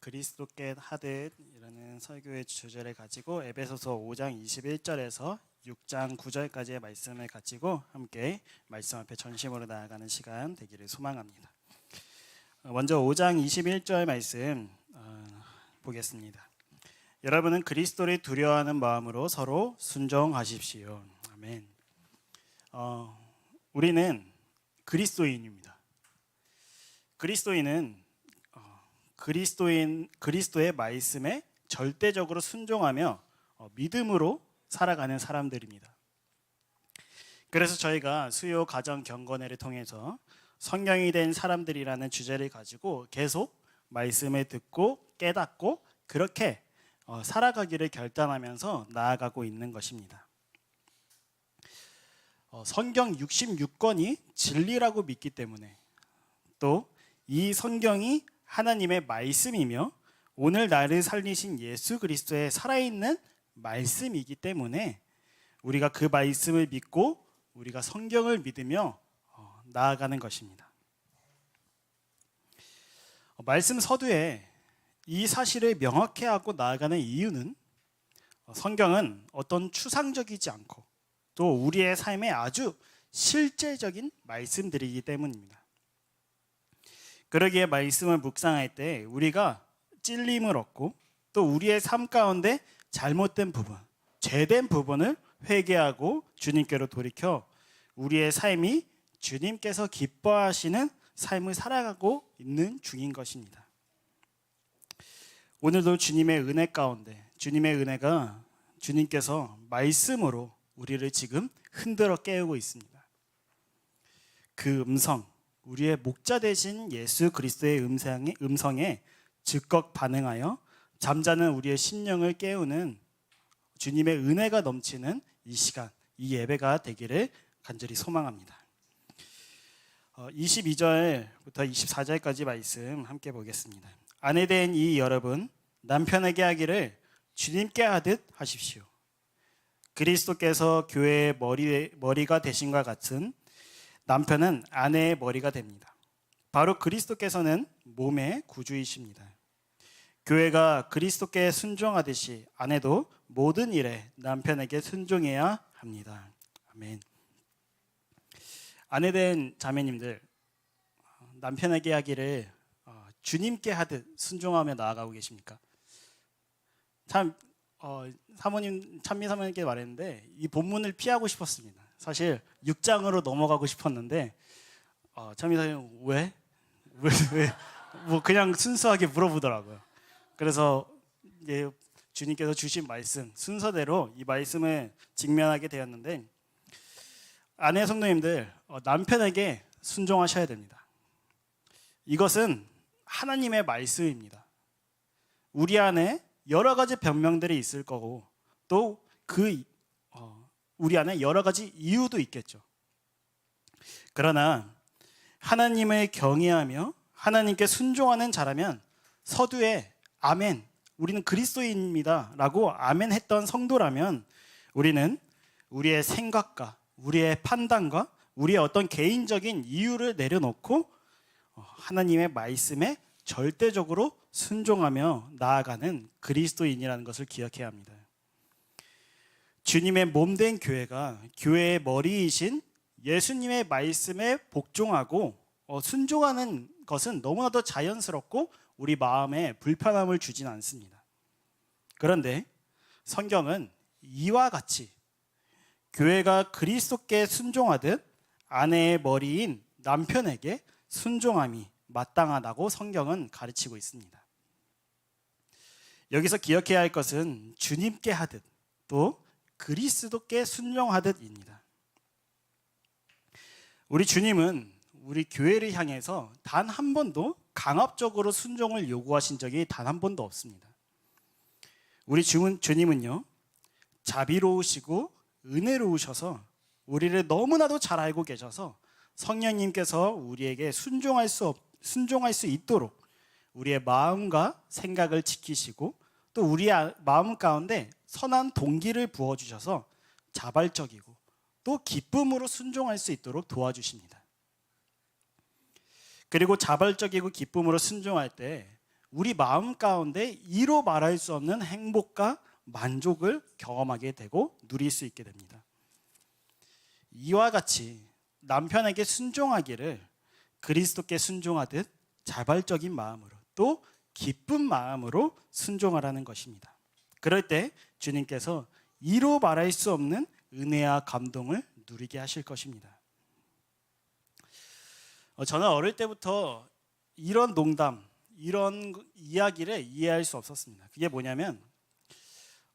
그리스도께 하듯이라는 설교의 주제를 가지고 에베소서 5장 21절에서 6장 9절까지의 말씀을 가지고 함께 말씀 앞에 전심으로 나아가는 시간 되기를 소망합니다. 어, 먼저 5장 21절 말씀 어, 보겠습니다. 여러분은 그리스도를 두려워하는 마음으로 서로 순종하십시오. 아멘. 어, 우리는 그리스도인입니다. 그리스도인은 어, 그리스도인 그리스도의 말씀에 절대적으로 순종하며 어, 믿음으로 살아가는 사람들입니다. 그래서 저희가 수요 가정 경건회를 통해서 성경이 된 사람들이라는 주제를 가지고 계속 말씀을 듣고 깨닫고 그렇게 어, 살아가기를 결단하면서 나아가고 있는 것입니다. 어, 성경 66권이 진리라고 믿기 때문에 또 이 성경이 하나님의 말씀이며 오늘 나를 살리신 예수 그리스도의 살아있는 말씀이기 때문에 우리가 그 말씀을 믿고 우리가 성경을 믿으며 어, 나아가는 것입니다. 어, 말씀 서두에 이 사실을 명확히 하고 나아가는 이유는 어, 성경은 어떤 추상적이지 않고 또 우리의 삶에 아주 실제적인 말씀들이기 때문입니다. 그러기에 말씀을 묵상할 때 우리가 찔림을 얻고 또 우리의 삶 가운데 잘못된 부분, 죄된 부분을 회개하고 주님께로 돌이켜 우리의 삶이 주님께서 기뻐하시는 삶을 살아가고 있는 중인 것입니다. 오늘도 주님의 은혜 가운데 주님의 은혜가 주님께서 말씀으로 우리를 지금 흔들어 깨우고 있습니다. 그 음성, 우리의 목자 되신 예수 그리스도의 음성에, 음성에 즉각 반응하여 잠자는 우리의 심령을 깨우는 주님의 은혜가 넘치는 이 시간, 이 예배가 되기를 간절히 소망합니다. 22절부터 24절까지 말씀 함께 보겠습니다. 아내 된 이 여러분 남편에게 하기를 주님께 하듯 하십시오. 그리스도께서 교회의 머리, 머리가 되신과 같은 남편은 아내의 머리가 됩니다. 바로 그리스도께서는 몸의 구주이십니다. 교회가 그리스도께 순종하듯이 아내도 모든 일에 남편에게 순종해야 합니다. 아멘. 아내된 자매님들 남편에게 하기를 어, 주님께 하듯 순종하며 나아가고 계십니까? 참 어, 사모님 찬미 사모님께 말했는데 이 본문을 피하고 싶었습니다. 사실 6장으로 넘어가고 싶었는데 어, 찬미 사모님 왜? 왜? 왜? 뭐 그냥 순수하게 물어보더라고요. 그래서 이제 주님께서 주신 말씀 순서대로 이 말씀을 직면하게 되었는데 아내 성도님들 어, 남편에게 순종하셔야 됩니다. 이것은 하나님의 말씀입니다. 우리 안에 여러 가지 변명들이 있을 거고 또그 어, 우리 안에 여러 가지 이유도 있겠죠. 그러나 하나님을 경외하며 하나님께 순종하는 자라면 서두에 아멘 우리는 그리스도인입니다 라고 아멘 했던 성도라면 우리는 우리의 생각과 우리의 판단과 우리의 어떤 개인적인 이유를 내려놓고 어, 하나님의 말씀에 절대적으로 순종하며 나아가는 그리스도인이라는 것을 기억해야 합니다. 주님의 몸 된 교회가 교회의 머리이신 예수님의 말씀에 복종하고 어, 순종하는 것은 너무나도 자연스럽고 우리 마음에 불편함을 주진 않습니다. 그런데 성경은 이와 같이 교회가 그리스도께 순종하듯 아내의 머리인 남편에게 순종함이 마땅하다고 성경은 가르치고 있습니다. 여기서 기억해야 할 것은 주님께 하듯 또 그리스도께 순종하듯입니다. 우리 주님은 우리 교회를 향해서 단 한 번도 강압적으로 순종을 요구하신 적이 단 한 번도 없습니다. 우리 주님은요, 자비로우시고 은혜로우셔서 우리를 너무나도 잘 알고 계셔서 성령님께서 우리에게 순종할 수 없, 순종할 수 있도록 우리의 마음과 생각을 지키시고 또 우리의 마음 가운데 선한 동기를 부어 주셔서 자발적이고 또 기쁨으로 순종할 수 있도록 도와주십니다. 그리고 자발적이고 기쁨으로 순종할 때 우리 마음 가운데 이로 말할 수 없는 행복과 만족을 경험하게 되고 누릴 수 있게 됩니다. 이와 같이 남편에게 순종하기를 그리스도께 순종하듯 자발적인 마음으로 또 기쁜 마음으로 순종하라는 것입니다. 그럴 때 주님께서 이로 말할 수 없는 은혜와 감동을 누리게 하실 것입니다. 어, 저는 어릴 때부터 이런 농담, 이런 이야기를 이해할 수 없었습니다. 그게 뭐냐면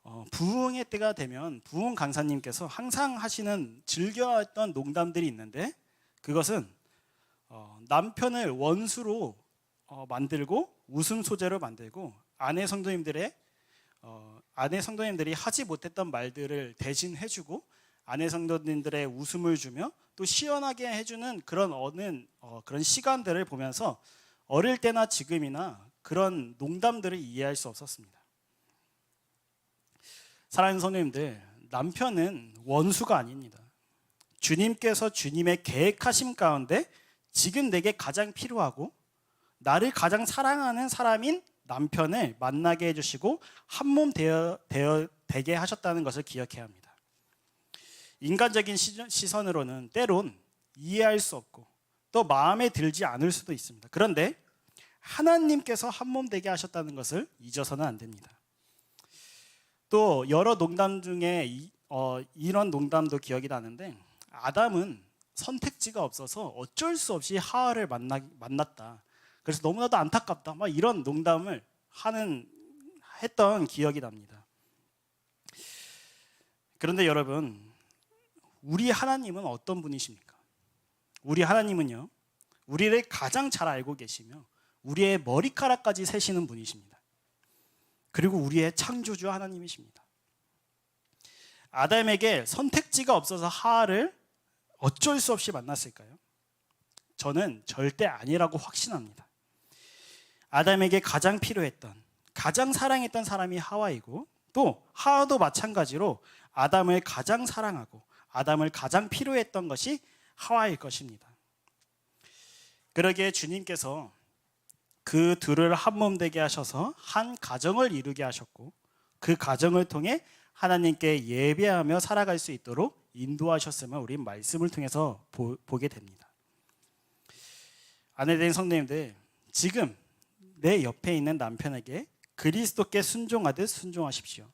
어, 부흥의 때가 되면 부흥 강사님께서 항상 하시는 즐겨했던 농담들이 있는데 그것은 어, 남편을 원수로 어, 만들고 웃음 소재로 만들고 아내 성도님들의 어, 아내 성도님들이 하지 못했던 말들을 대신 해주고 아내 성도님들의 웃음을 주며 또 시원하게 해주는 그런 어는 어, 그런 시간들을 보면서 어릴 때나 지금이나 그런 농담들을 이해할 수 없었습니다. 사랑하는 성도님들, 남편은 원수가 아닙니다. 주님께서 주님의 계획하심 가운데 지금 내게 가장 필요하고 나를 가장 사랑하는 사람인 남편을 만나게 해주시고 한몸 되어, 되어 되게 하셨다는 것을 기억해야 합니다. 인간적인 시선으로는 때론 이해할 수 없고 또 마음에 들지 않을 수도 있습니다. 그런데 하나님께서 한몸 되게 하셨다는 것을 잊어서는 안 됩니다. 또 여러 농담 중에 이, 어, 이런 농담도 기억이 나는데 아담은 선택지가 없어서 어쩔 수 없이 하와를 만나, 만났다. 그래서 너무나도 안타깝다. 막 이런 농담을 하는 했던 기억이 납니다. 그런데 여러분, 우리 하나님은 어떤 분이십니까? 우리 하나님은요, 우리를 가장 잘 알고 계시며 우리의 머리카락까지 세시는 분이십니다. 그리고 우리의 창조주 하나님이십니다. 아담에게 선택지가 없어서 하와를 어쩔 수 없이 만났을까요? 저는 절대 아니라고 확신합니다. 아담에게 가장 필요했던, 가장 사랑했던 사람이 하와이고 또 하와도 마찬가지로 아담을 가장 사랑하고 아담을 가장 필요했던 것이 하와일 것입니다. 그러기에 주님께서 그 둘을 한 몸 되게 하셔서 한 가정을 이루게 하셨고 그 가정을 통해 하나님께 예배하며 살아갈 수 있도록 인도하셨음을 우리 말씀을 통해서 보, 보게 됩니다. 아내된 성도님들 지금 내 옆에 있는 남편에게 그리스도께 순종하듯 순종하십시오.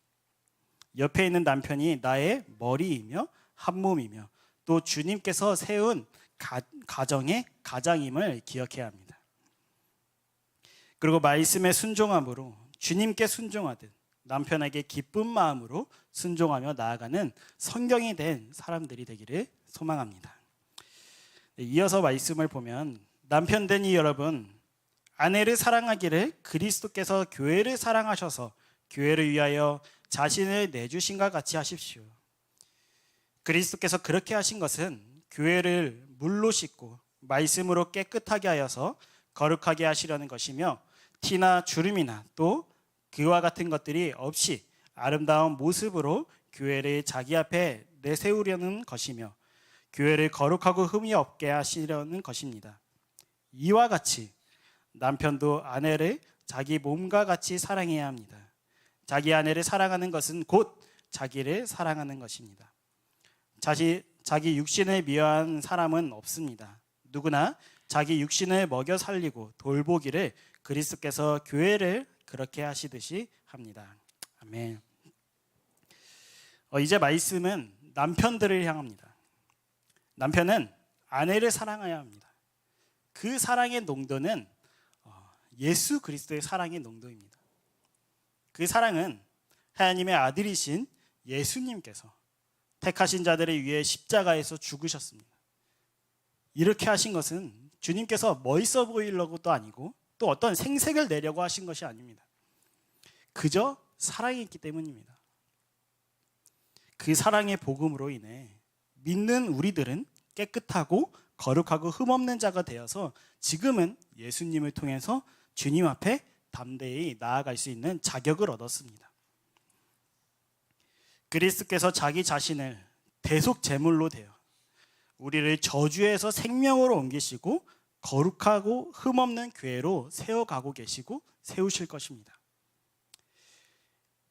옆에 있는 남편이 나의 머리이며 한 몸이며 또 주님께서 세운 가, 가정의 가장임을 기억해야 합니다. 그리고 말씀에 순종함으로 주님께 순종하듯 남편에게 기쁜 마음으로 순종하며 나아가는 성경이 된 사람들이 되기를 소망합니다. 네, 이어서 말씀을 보면 남편 된 이 여러분 아내를 사랑하기를 그리스도께서 교회를 사랑하셔서 교회를 위하여 자신을 내주신과 같이 하십시오. 그리스도께서 그렇게 하신 것은 교회를 물로 씻고 말씀으로 깨끗하게 하여서 거룩하게 하시려는 것이며 티나 주름이나 또 그와 같은 것들이 없이 아름다운 모습으로 교회를 자기 앞에 내세우려는 것이며 교회를 거룩하고 흠이 없게 하시려는 것입니다. 이와 같이 남편도 아내를 자기 몸과 같이 사랑해야 합니다. 자기 아내를 사랑하는 것은 곧 자기를 사랑하는 것입니다. 자기, 자기 육신을 미워한 사람은 없습니다. 누구나 자기 육신을 먹여 살리고 돌보기를 그리스도께서 교회를 그렇게 하시듯이 합니다. 아멘. 어, 이제 말씀은 남편들을 향합니다. 남편은 아내를 사랑해야 합니다. 그 사랑의 농도는 어, 예수 그리스도의 사랑의 농도입니다. 그 사랑은 하나님의 아들이신 예수님께서 택하신 자들을 위해 십자가에서 죽으셨습니다. 이렇게 하신 것은 주님께서 멋있어 보이려고도 아니고 또 어떤 생색을 내려고 하신 것이 아닙니다. 그저 사랑이 있기 때문입니다. 그 사랑의 복음으로 인해 믿는 우리들은 깨끗하고 거룩하고 흠없는 자가 되어서 지금은 예수님을 통해서 주님 앞에 담대히 나아갈 수 있는 자격을 얻었습니다. 그리스도께서 자기 자신을 대속 제물로 되어 우리를 저주에서 생명으로 옮기시고 거룩하고 흠없는 교회로 세워가고 계시고 세우실 것입니다.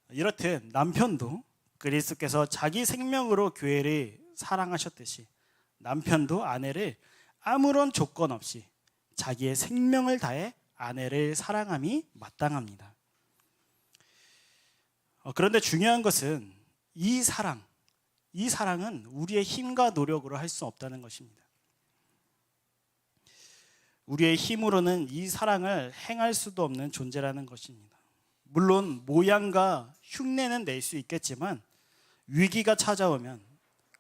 이렇듯 남편도 그리스도께서 자기 생명으로 교회를 사랑하셨듯이 남편도 아내를 아무런 조건 없이 자기의 생명을 다해 아내를 사랑함이 마땅합니다. 어, 그런데 중요한 것은 이 사랑, 이 사랑은 우리의 힘과 노력으로 할 수 없다는 것입니다. 우리의 힘으로는 이 사랑을 행할 수도 없는 존재라는 것입니다. 물론 모양과 흉내는 낼 수 있겠지만 위기가 찾아오면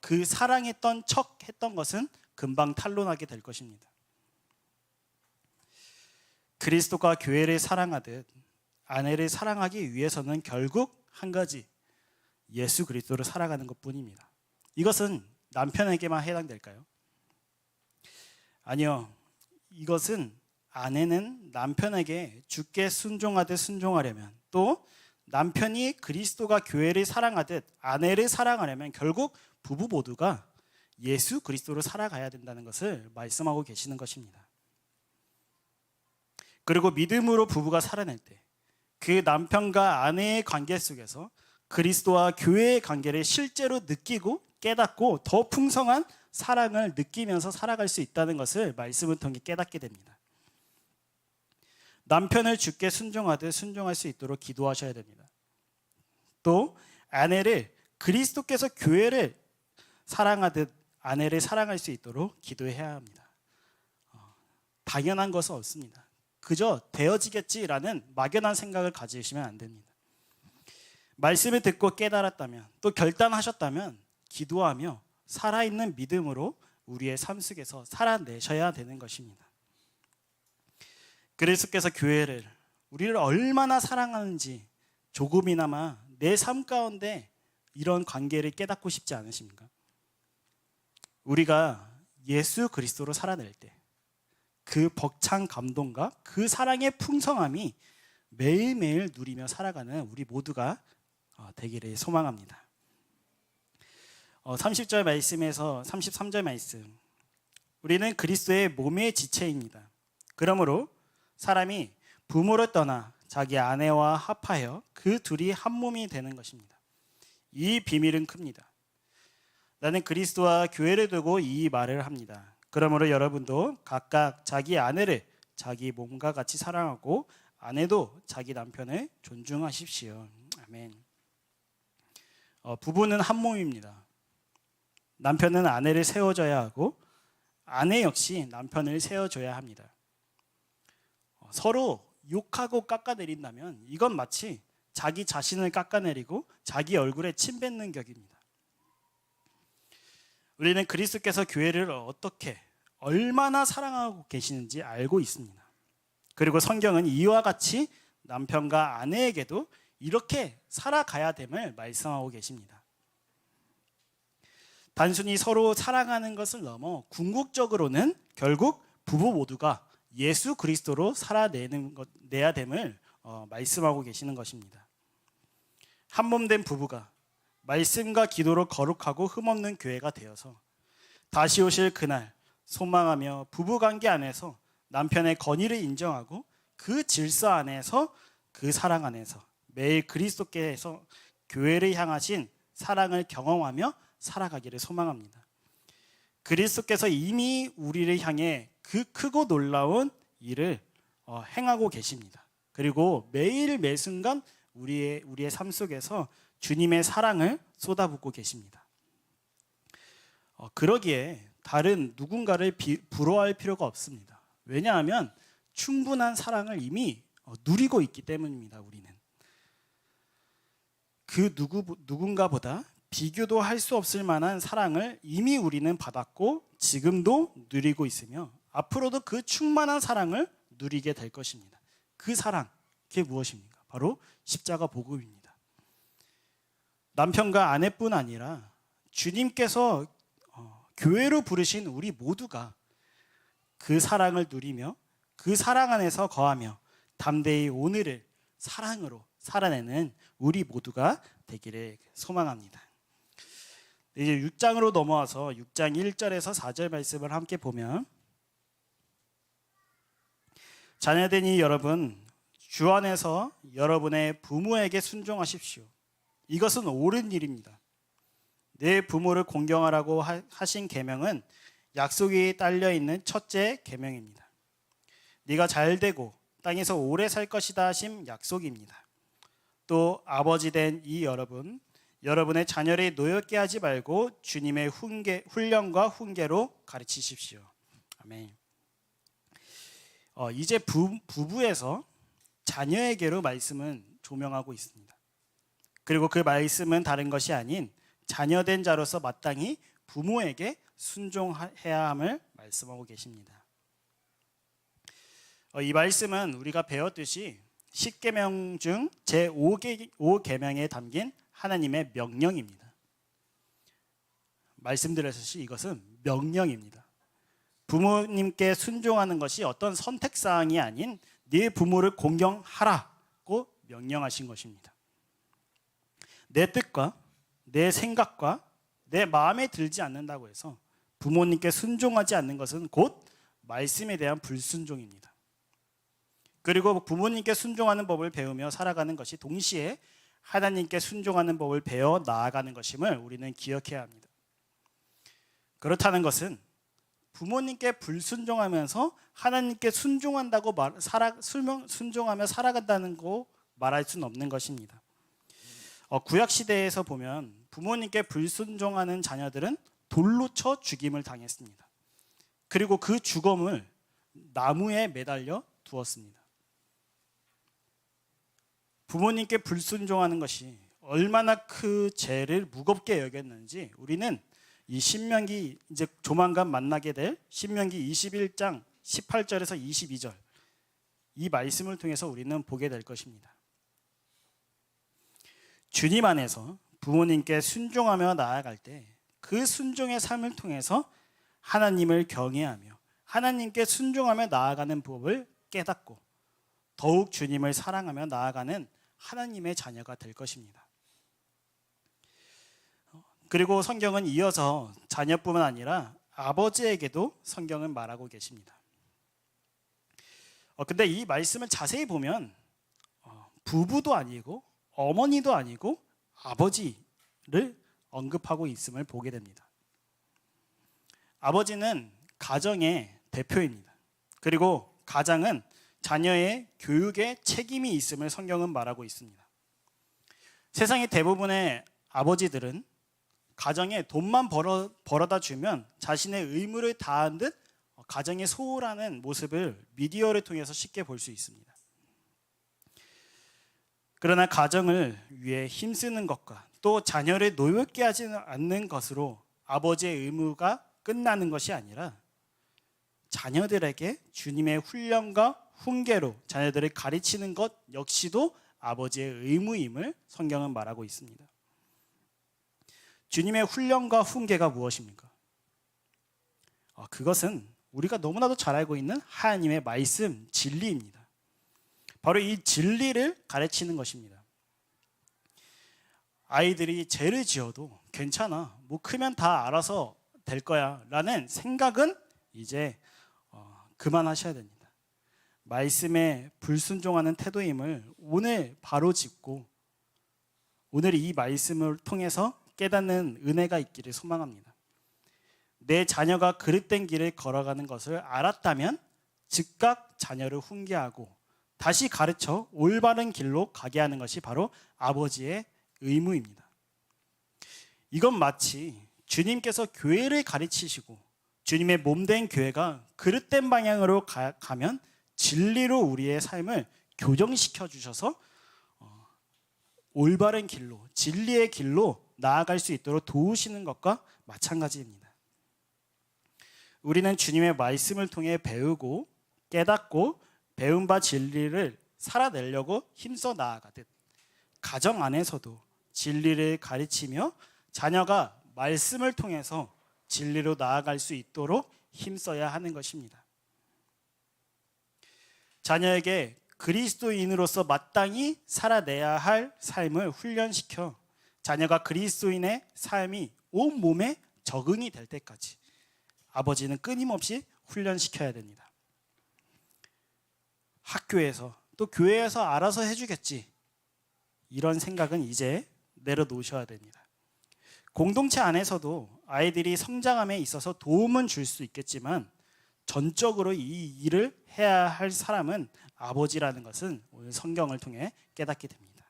그 사랑했던 척 했던 것은 금방 탄로나게 될 것입니다. 그리스도가 교회를 사랑하듯 아내를 사랑하기 위해서는 결국 한 가지 예수 그리스도를 살아가는 것뿐입니다. 이것은 남편에게만 해당될까요? 아니요. 이것은 아내는 남편에게 주께 순종하듯 순종하려면 또 남편이 그리스도가 교회를 사랑하듯 아내를 사랑하려면 결국 부부 모두가 예수 그리스도로 살아가야 된다는 것을 말씀하고 계시는 것입니다. 그리고 믿음으로 부부가 살아낼 때 그 남편과 아내의 관계 속에서 그리스도와 교회의 관계를 실제로 느끼고 깨닫고 더 풍성한 사랑을 느끼면서 살아갈 수 있다는 것을 말씀을 통해 깨닫게 됩니다. 남편을 주께 순종하듯 순종할 수 있도록 기도하셔야 됩니다. 또 아내를 그리스도께서 교회를 사랑하듯 아내를 사랑할 수 있도록 기도해야 합니다. 어, 당연한 것은 없습니다. 그저 되어지겠지라는 막연한 생각을 가지시면 안 됩니다. 말씀을 듣고 깨달았다면 또 결단하셨다면 기도하며 살아있는 믿음으로 우리의 삶 속에서 살아내셔야 되는 것입니다. 그리스도께서 교회를 우리를 얼마나 사랑하는지 조금이나마 내 삶 가운데 이런 관계를 깨닫고 싶지 않으십니까? 우리가 예수 그리스도로 살아낼 때 그 벅찬 감동과 그 사랑의 풍성함이 매일매일 누리며 살아가는 우리 모두가 어, 되기를 소망합니다. 30절 말씀에서 33절 말씀. 우리는 그리스도의 몸의 지체입니다. 그러므로 사람이 부모를 떠나 자기 아내와 합하여 그 둘이 한 몸이 되는 것입니다. 이 비밀은 큽니다. 나는 그리스도와 교회를 두고 이 말을 합니다. 그러므로 여러분도 각각 자기 아내를 자기 몸과 같이 사랑하고 아내도 자기 남편을 존중하십시오. 아멘. 어, 부부는 한 몸입니다. 남편은 아내를 세워줘야 하고 아내 역시 남편을 세워줘야 합니다. 어, 서로 욕하고 깎아내린다면 이건 마치 자기 자신을 깎아내리고 자기 얼굴에 침 뱉는 격입니다. 우리는 그리스도께서 교회를 어떻게 얼마나 사랑하고 계시는지 알고 있습니다. 그리고 성경은 이와 같이 남편과 아내에게도 이렇게 살아가야 됨을 말씀하고 계십니다. 단순히 서로 사랑하는 것을 넘어 궁극적으로는 결국 부부 모두가 예수 그리스도로 살아내는 것 내야 됨을 어, 말씀하고 계시는 것입니다. 한 몸 된 부부가 말씀과 기도로 거룩하고 흠없는 교회가 되어서 다시 오실 그날 소망하며 부부 관계 안에서 남편의 건의를 인정하고 그 질서 안에서 그 사랑 안에서 매일 그리스도께서 교회를 향하신 사랑을 경험하며 살아가기를 소망합니다. 그리스도께서 이미 우리를 향해 그 크고 놀라운 일을 어, 행하고 계십니다. 그리고 매일 매 순간 우리의 우리의 삶 속에서 주님의 사랑을 쏟아붓고 계십니다. 어, 그러기에 다른 누군가를 비, 부러워할 필요가 없습니다. 왜냐하면 충분한 사랑을 이미 어, 누리고 있기 때문입니다. 우리는 그 누구 누군가보다 비교도 할 수 없을 만한 사랑을 이미 우리는 받았고 지금도 누리고 있으며 앞으로도 그 충만한 사랑을 누리게 될 것입니다. 그 사랑 그게 무엇입니까? 바로 십자가 복음입니다. 남편과 아내뿐 아니라 주님께서 어, 교회로 부르신 우리 모두가 그 사랑을 누리며 그 사랑 안에서 거하며 담대히 오늘을 사랑으로 살아내는 우리 모두가 되기를 소망합니다. 이제 6장으로 넘어와서 6장 1절에서 4절 말씀을 함께 보면 자녀되니 여러분 주 안에서 여러분의 부모에게 순종하십시오. 이것은 옳은 일입니다. 내 부모를 공경하라고 하- 하신 계명은 약속이 딸려 있는 첫째 계명입니다. 네가 잘 되고 땅에서 오래 살 것이다 하심 약속입니다. 또 아버지 된 이 여러분, 여러분의 자녀를 노엽게 하지 말고 주님의 훈계, 훈련과 훈계로 가르치십시오. 아멘. 어, 이제 부, 부부에서 자녀에게로 말씀은 조명하고 있습니다. 그리고 그 말씀은 다른 것이 아닌 자녀된 자로서 마땅히 부모에게 순종해야 함을 말씀하고 계십니다. 어, 이 말씀은 우리가 배웠듯이 10계명 중 제5계명에 담긴 하나님의 명령입니다. 말씀드렸듯이 이것은 명령입니다. 부모님께 순종하는 것이 어떤 선택 사항이 아닌 네 부모를 공경하라고 명령하신 것입니다. 내 뜻과 내 생각과 내 마음에 들지 않는다고 해서 부모님께 순종하지 않는 것은 곧 말씀에 대한 불순종입니다. 그리고 부모님께 순종하는 법을 배우며 살아가는 것이 동시에 하나님께 순종하는 법을 배워 나아가는 것임을 우리는 기억해야 합니다. 그렇다는 것은 부모님께 불순종하면서 하나님께 순종한다고 말, 살아, 순종, 순종하며 살아간다는 거 말할 수는 없는 것입니다. 어, 구약 시대에서 보면 부모님께 불순종하는 자녀들은 돌로 쳐 죽임을 당했습니다. 그리고 그 죽음을 나무에 매달려 두었습니다. 부모님께 불순종하는 것이 얼마나 그 죄를 무겁게 여겼는지 우리는 이 신명기 이제 조만간 만나게 될 신명기 21장 18절에서 22절 이 말씀을 통해서 우리는 보게 될 것입니다. 주님 안에서 부모님께 순종하며 나아갈 때 그 순종의 삶을 통해서 하나님을 경외하며 하나님께 순종하며 나아가는 법을 깨닫고 더욱 주님을 사랑하며 나아가는 하나님의 자녀가 될 것입니다. 그리고 성경은 이어서 자녀뿐만 아니라 아버지에게도 성경은 말하고 계십니다. 어, 근데 이 말씀을 자세히 보면 어, 부부도 아니고 어머니도 아니고 아버지를 언급하고 있음을 보게 됩니다. 아버지는 가정의 대표입니다. 그리고 가장은 자녀의 교육에 책임이 있음을 성경은 말하고 있습니다. 세상의 대부분의 아버지들은 가정에 돈만 벌어, 벌어다 주면 자신의 의무를 다한 듯 가정에 소홀하는 모습을 미디어를 통해서 쉽게 볼 수 있습니다. 그러나 가정을 위해 힘쓰는 것과 또 자녀를 노엽게 하지 않는 것으로 아버지의 의무가 끝나는 것이 아니라 자녀들에게 주님의 훈련과 훈계로 자녀들을 가르치는 것 역시도 아버지의 의무임을 성경은 말하고 있습니다. 주님의 훈련과 훈계가 무엇입니까? 아, 그것은 우리가 너무나도 잘 알고 있는 하나님의 말씀, 진리입니다. 바로 이 진리를 가르치는 것입니다. 아이들이 죄를 지어도 괜찮아. 뭐 크면 다 알아서 될 거야. 라는 생각은 이제 어, 그만하셔야 됩니다. 말씀에 불순종하는 태도임을 오늘 바로 짚고 오늘 이 말씀을 통해서 깨닫는 은혜가 있기를 소망합니다. 내 자녀가 그릇된 길을 걸어가는 것을 알았다면 즉각 자녀를 훈계하고 다시 가르쳐 올바른 길로 가게 하는 것이 바로 아버지의 의무입니다. 이건 마치 주님께서 교회를 가르치시고 주님의 몸된 교회가 그릇된 방향으로 가, 면 진리로 우리의 삶을 교정시켜 주셔서 어, 올바른 길로 진리의 길로 나아갈 수 있도록 도우시는 것과 마찬가지입니다. 우리는 주님의 말씀을 통해 배우고 깨닫고 배운 바 진리를 살아내려고 힘써 나아가듯 가정 안에서도 진리를 가르치며 자녀가 말씀을 통해서 진리로 나아갈 수 있도록 힘써야 하는 것입니다. 자녀에게 그리스도인으로서 마땅히 살아내야 할 삶을 훈련시켜 자녀가 그리스도인의 삶이 온 몸에 적응이 될 때까지 아버지는 끊임없이 훈련시켜야 됩니다. 학교에서 또 교회에서 알아서 해주겠지. 이런 생각은 이제 내려놓으셔야 됩니다. 공동체 안에서도 아이들이 성장함에 있어서 도움은 줄 수 있겠지만 전적으로 이 일을 해야 할 사람은 아버지라는 것은 오늘 성경을 통해 깨닫게 됩니다.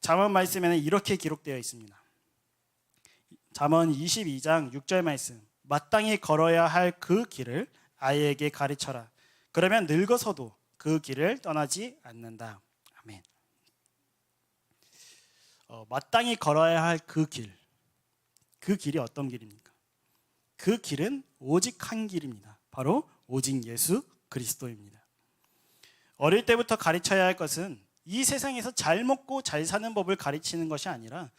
잠언 말씀에는 이렇게 기록되어 있습니다. 잠언 22장 6절 말씀. 마땅히 걸어야 할 그 길을 아이에게 가르쳐라. 그러면 늙어서도 그 길을 떠나지 않는다. 아멘. 어, 마땅히 걸어야 할 그 길. 그 길이 어떤 길입니까? 그 길은 오직 한 길입니다. 바로 오직 예수 그리스도입니다. 어릴 때부터 가르쳐야 할 것은 이 세상에서 잘 먹고 잘 사는 법을 가르치는 것이 아니라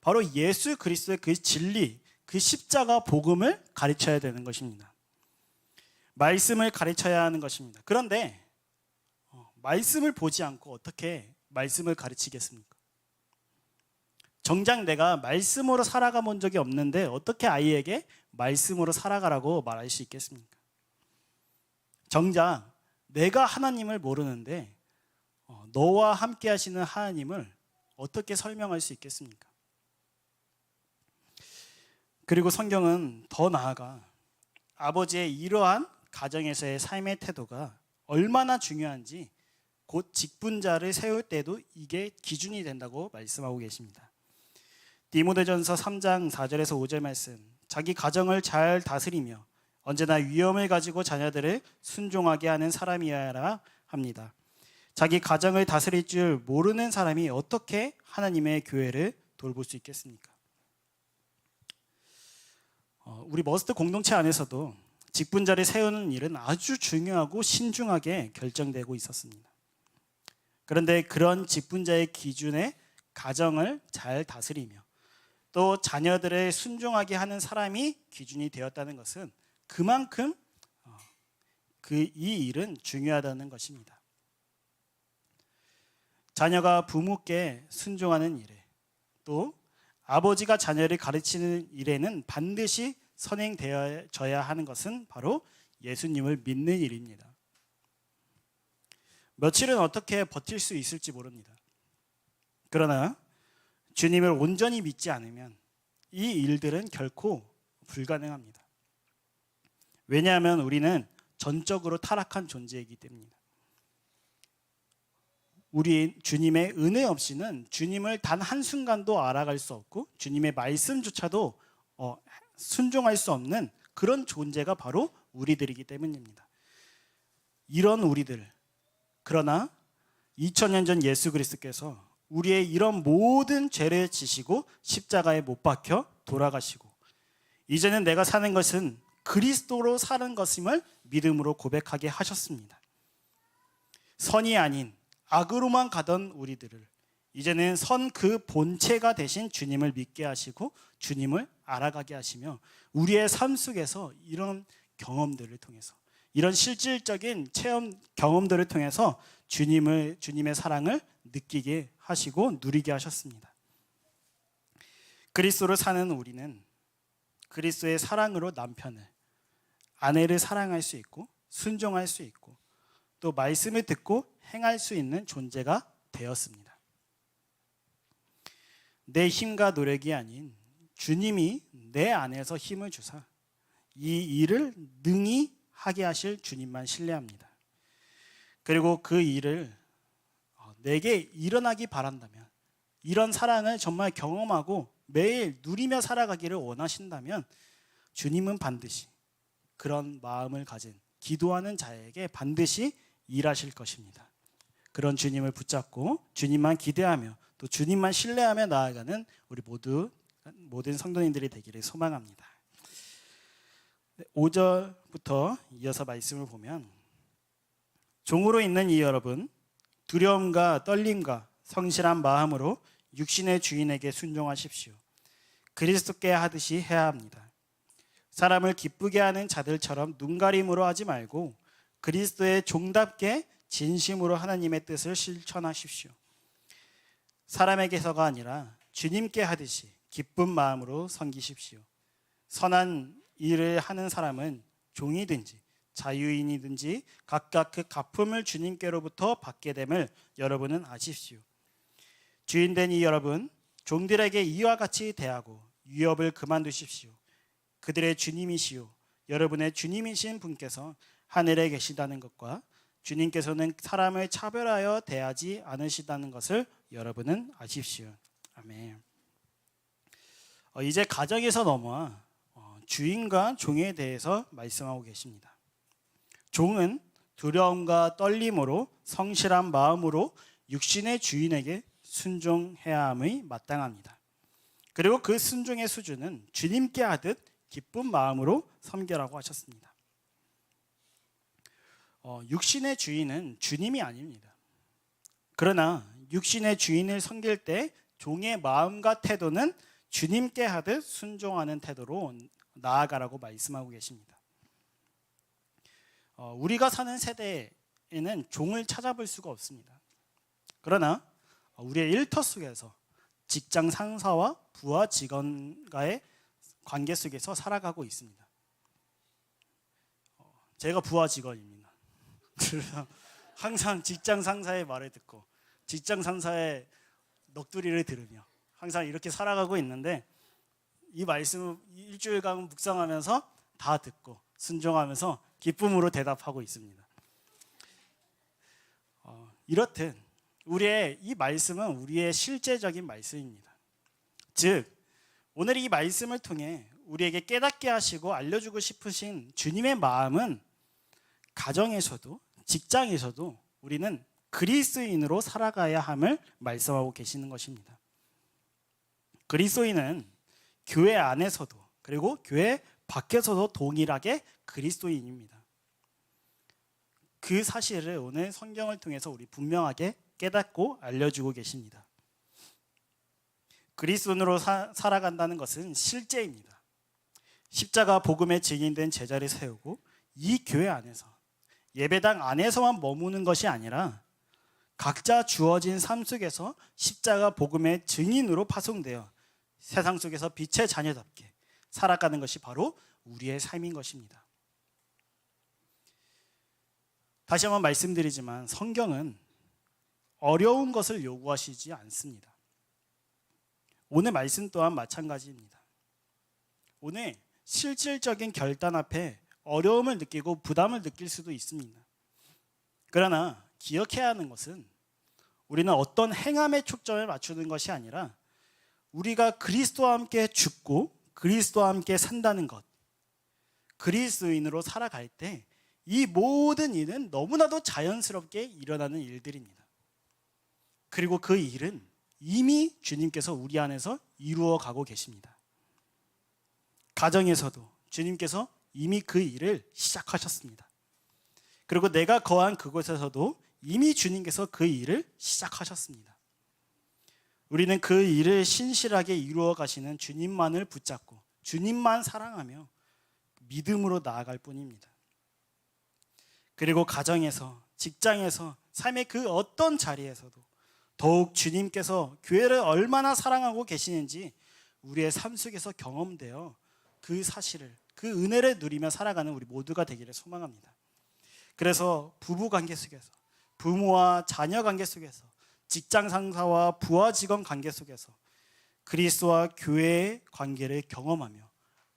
바로 예수 그리스도의 그 진리, 그 십자가 복음을 가르쳐야 되는 것입니다. 말씀을 가르쳐야 하는 것입니다. 그런데 어, 말씀을 보지 않고 어떻게 말씀을 가르치겠습니까? 정작 내가 말씀으로 살아가 본 적이 없는데 어떻게 아이에게 말씀으로 살아가라고 말할 수 있겠습니까? 정작 내가 하나님을 모르는데 어, 너와 함께 하시는 하나님을 어떻게 설명할 수 있겠습니까? 그리고 성경은 더 나아가 아버지의 이러한 가정에서의 삶의 태도가 얼마나 중요한지 곧 직분자를 세울 때도 이게 기준이 된다고 말씀하고 계십니다. 디모데전서 3장 4절에서 5절 말씀. 자기 가정을 잘 다스리며 언제나 위엄을 가지고 자녀들을 순종하게 하는 사람이어야 합니다. 자기 가정을 다스릴 줄 모르는 사람이 어떻게 하나님의 교회를 돌볼 수 있겠습니까? 어, 우리 머스트 공동체 안에서도 직분자를 세우는 일은 아주 중요하고 신중하게 결정되고 있었습니다. 그런데 그런 직분자의 기준에 가정을 잘 다스리며 또 자녀들을 순종하게 하는 사람이 기준이 되었다는 것은 그만큼 그 이 일은 중요하다는 것입니다. 자녀가 부모께 순종하는 일에 또 아버지가 자녀를 가르치는 일에는 반드시 선행되어져야 하는 것은 바로 예수님을 믿는 일입니다. 며칠은 어떻게 버틸 수 있을지 모릅니다. 그러나 주님을 온전히 믿지 않으면 이 일들은 결코 불가능합니다. 왜냐하면 우리는 전적으로 타락한 존재이기 때문입니다. 우리 주님의 은혜 없이는 주님을 단 한순간도 알아갈 수 없고 주님의 말씀조차도 어, 순종할 수 없는 그런 존재가 바로 우리들이기 때문입니다. 이런 우리들 그러나 2000년 전 예수 그리스도께서 우리의 이런 모든 죄를 지시고 십자가에 못 박혀 돌아가시고 이제는 내가 사는 것은 그리스도로 사는 것임을 믿음으로 고백하게 하셨습니다. 선이 아닌 악으로만 가던 우리들을 이제는 선 그 본체가 되신 주님을 믿게 하시고 주님을 알아가게 하시며 우리의 삶 속에서 이런 경험들을 통해서 이런 실질적인 체험 경험들을 통해서 주님을 주님의 사랑을 느끼게 하시고 누리게 하셨습니다. 그리스도를 사는 우리는 그리스도의 사랑으로 남편을 아내를 사랑할 수 있고 순종할 수 있고 또 말씀을 듣고 행할 수 있는 존재가 되었습니다. 내 힘과 노력이 아닌 주님이 내 안에서 힘을 주사 이 일을 능히 하게 하실 주님만 신뢰합니다. 그리고 그 일을 어, 내게 일어나기 바란다면 이런 사랑을 정말 경험하고 매일 누리며 살아가기를 원하신다면 주님은 반드시 그런 마음을 가진 기도하는 자에게 반드시 일하실 것입니다. 그런 주님을 붙잡고 주님만 기대하며 또 주님만 신뢰하며 나아가는 우리 모두 모든 성도님들이 되기를 소망합니다. 5절부터 이어서 말씀을 보면 종으로 있는 이 여러분 두려움과 떨림과 성실한 마음으로 육신의 주인에게 순종하십시오. 그리스도께 하듯이 해야 합니다. 사람을 기쁘게 하는 자들처럼 눈가림으로 하지 말고 그리스도의 종답게 진심으로 하나님의 뜻을 실천하십시오. 사람에게서가 아니라 주님께 하듯이 기쁜 마음으로 섬기십시오. 선한 일을 하는 사람은 종이든지 자유인이든지 각각 그 갚음을 주님께로부터 받게 됨을 여러분은 아십시오. 주인된 이 여러분 종들에게 이와 같이 대하고 위협을 그만두십시오. 그들의 주님이시요 여러분의 주님이신 분께서 하늘에 계시다는 것과 주님께서는 사람을 차별하여 대하지 않으시다는 것을 여러분은 아십시오. 아멘. 어, 이제 가정에서 넘어와 어, 주인과 종에 대해서 말씀하고 계십니다. 종은 두려움과 떨림으로 성실한 마음으로 육신의 주인에게 순종해야 함의 마땅합니다. 그리고 그 순종의 수준은 주님께 하듯 기쁜 마음으로 섬겨라고 하셨습니다. 어, 육신의 주인은 주님이 아닙니다. 그러나 육신의 주인을 섬길 때 종의 마음과 태도는 주님께 하듯 순종하는 태도로 나아가라고 말씀하고 계십니다. 어, 우리가 사는 세대에는 종을 찾아볼 수가 없습니다. 그러나 우리의 일터 속에서 직장 상사와 부하 직원과의 관계 속에서 살아가고 있습니다. 어, 제가 부하 직원입니다. 그래서 항상 직장 상사의 말을 듣고 직장 상사의 넋두리를 들으며 항상 이렇게 살아가고 있는데 이 말씀을 일주일간 묵상하면서 다 듣고 순종하면서 기쁨으로 대답하고 있습니다. 어, 이렇듯 우리의 이 말씀은 우리의 실제적인 말씀입니다. 즉 오늘 이 말씀을 통해 우리에게 깨닫게 하시고 알려주고 싶으신 주님의 마음은 가정에서도 직장에서도 우리는 그리스도인으로 살아가야 함을 말씀하고 계시는 것입니다. 그리스도인은 교회 안에서도 그리고 교회 밖에서도 동일하게 그리스도인입니다. 그 사실을 오늘 성경을 통해서 우리 분명하게 깨닫고 알려주고 계십니다. 그리스도인으로 사, 살아간다는 것은 실제입니다. 십자가 복음의 증인된 제자를 세우고 이 교회 안에서 예배당 안에서만 머무는 것이 아니라 각자 주어진 삶 속에서 십자가 복음의 증인으로 파송되어 세상 속에서 빛의 자녀답게 살아가는 것이 바로 우리의 삶인 것입니다. 다시 한번 말씀드리지만 성경은 어려운 것을 요구하시지 않습니다. 오늘 말씀 또한 마찬가지입니다. 오늘 실질적인 결단 앞에 어려움을 느끼고 부담을 느낄 수도 있습니다. 그러나 기억해야 하는 것은 우리는 어떤 행함에 초점을 맞추는 것이 아니라 우리가 그리스도와 함께 죽고 그리스도와 함께 산다는 것. 그리스도인으로 살아갈 때 이 모든 일은 너무나도 자연스럽게 일어나는 일들입니다. 그리고 그 일은 이미 주님께서 우리 안에서 이루어 가고 계십니다. 가정에서도 주님께서 이미 그 일을 시작하셨습니다. 그리고 내가 거한 그곳에서도 이미 주님께서 그 일을 시작하셨습니다. 우리는 그 일을 신실하게 이루어 가시는 주님만을 붙잡고 주님만 사랑하며 믿음으로 나아갈 뿐입니다. 그리고 가정에서, 직장에서, 삶의 그 어떤 자리에서도 더욱 주님께서 교회를 얼마나 사랑하고 계시는지 우리의 삶 속에서 경험되어 그 사실을, 그 은혜를 누리며 살아가는 우리 모두가 되기를 소망합니다. 그래서 부부 관계 속에서, 부모와 자녀 관계 속에서, 직장 상사와 부하 직원 관계 속에서 그리스도와 교회의 관계를 경험하며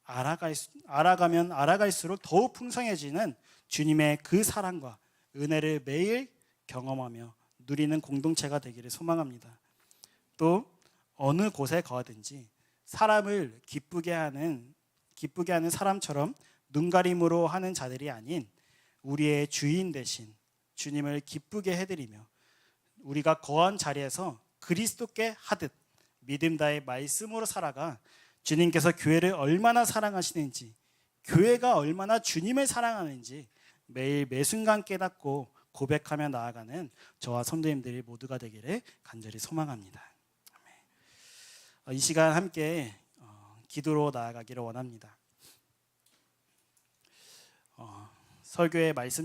알아갈, 알아가면 알아갈수록 더욱 풍성해지는 주님의 그 사랑과 은혜를 매일 경험하며 누리는 공동체가 되기를 소망합니다. 또 어느 곳에 거하든지 사람을 기쁘게 하는 기쁘게 하는 사람처럼 눈가림으로 하는 자들이 아닌 우리의 주인 대신 주님을 기쁘게 해드리며 우리가 거한 자리에서 그리스도께 하듯 믿음 다의 말씀으로 살아가 주님께서 교회를 얼마나 사랑하시는지 교회가 얼마나 주님을 사랑하는지 매일 매 순간 깨닫고 고백하며 나아가는 저와 성도님들이 모두가 되기를 간절히 소망합니다. 어, 이 시간 함께 어, 기도로 나아가기를 원합니다. 어, 설교의 말씀처럼